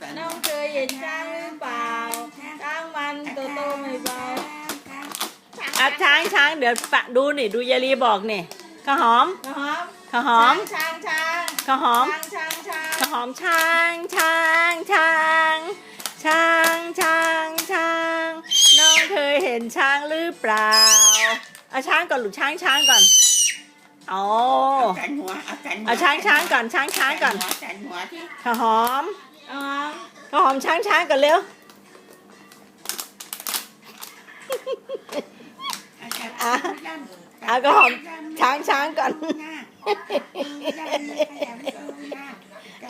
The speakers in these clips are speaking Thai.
สันน้องเคยเห็นช้างหรือเปล่า ช้างมันตัวโตไม่เบาอะช้างช้างเดี๋ยวปะดูนี่ดูยายลีบอกนี่ข้าวหอมข้าวหอมข้าวหอมช้างช้างข้าวหอมช้างช้างข้าวหอมช้างช้างช้างช้างช้างช้างน้องเคยเห็นช้างหรือเปล่าเอาช้างก่อนลูกช้างช้างก่อนโอ้เอากันหัวเอากันหัวเอาช้างช้างก่อนช้างช้างก่อนหัวกันหัวที่ข้าวหอมอ๋อ ข้าวหอมช้างช้างกันเร็วอะอะก็หอมช้างช้างก่อน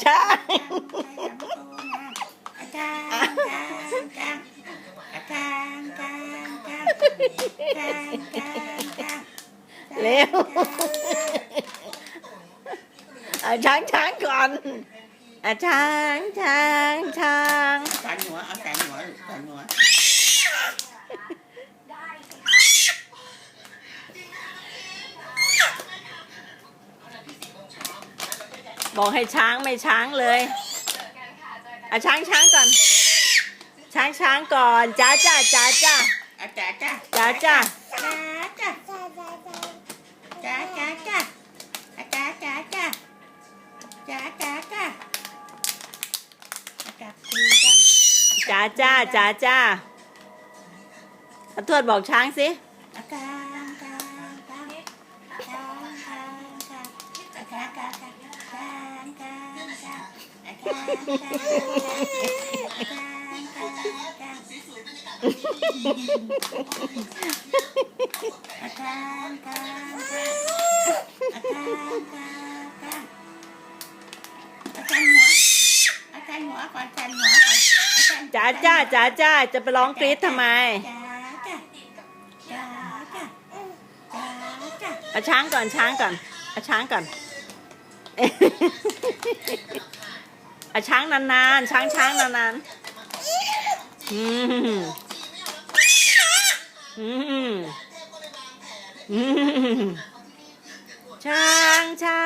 ช้างเร็วช้างช้างก่อน อาช้างช้างช้างเอากันหัวเอากันหัวกันหัวบอกให้ช้างไม่ช้างเลยเอาช้างช้างก่อน ช้างช้างก่อนจ้าจ้าจ้าจ้าอาจารย์จ้าจ้าจ้าจ้า จ้าจ้าจ้าจ้าเอทวดบอกช้างสิอาจารย์จ้าจ้าจ้าจ้าจะไปร้องกรี๊ดทำไมจ้าจ้าจ้าจ้าจ้าเอาช้างก่อนช้างก่อนเอาช้างก่อนเอาช้างนานๆช้างช้างนานๆอืมอืมอืมช้างช้าง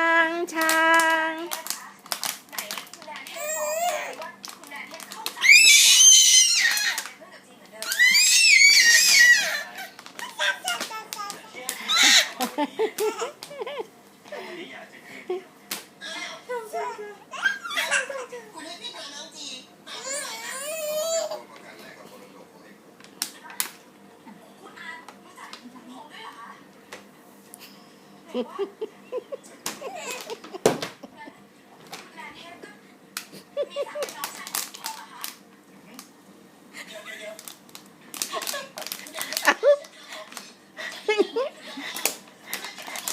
Ha ha ha.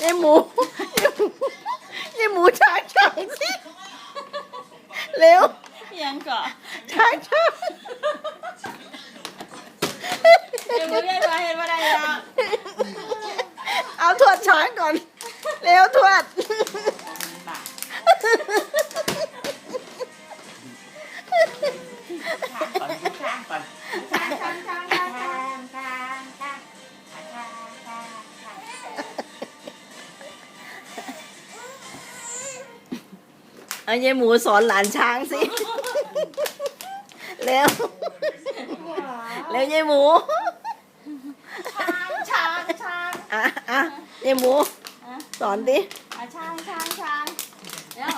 ยายหมูยายหมูช้างช้างสิเร็วยังก่อนช้างช้างยังไม่ได้มาเห็นว่าได้ เอายายหมูสอนหลานช้างสิเร็วเร็วยายหมูช้างช้างอะอะยายหมู สอนดิอะช้างช้างช้างเร็ว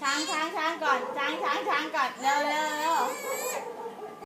ช้างช้างช้างก่อนช้างช้างช้างก่อนเร็วเร็วเร็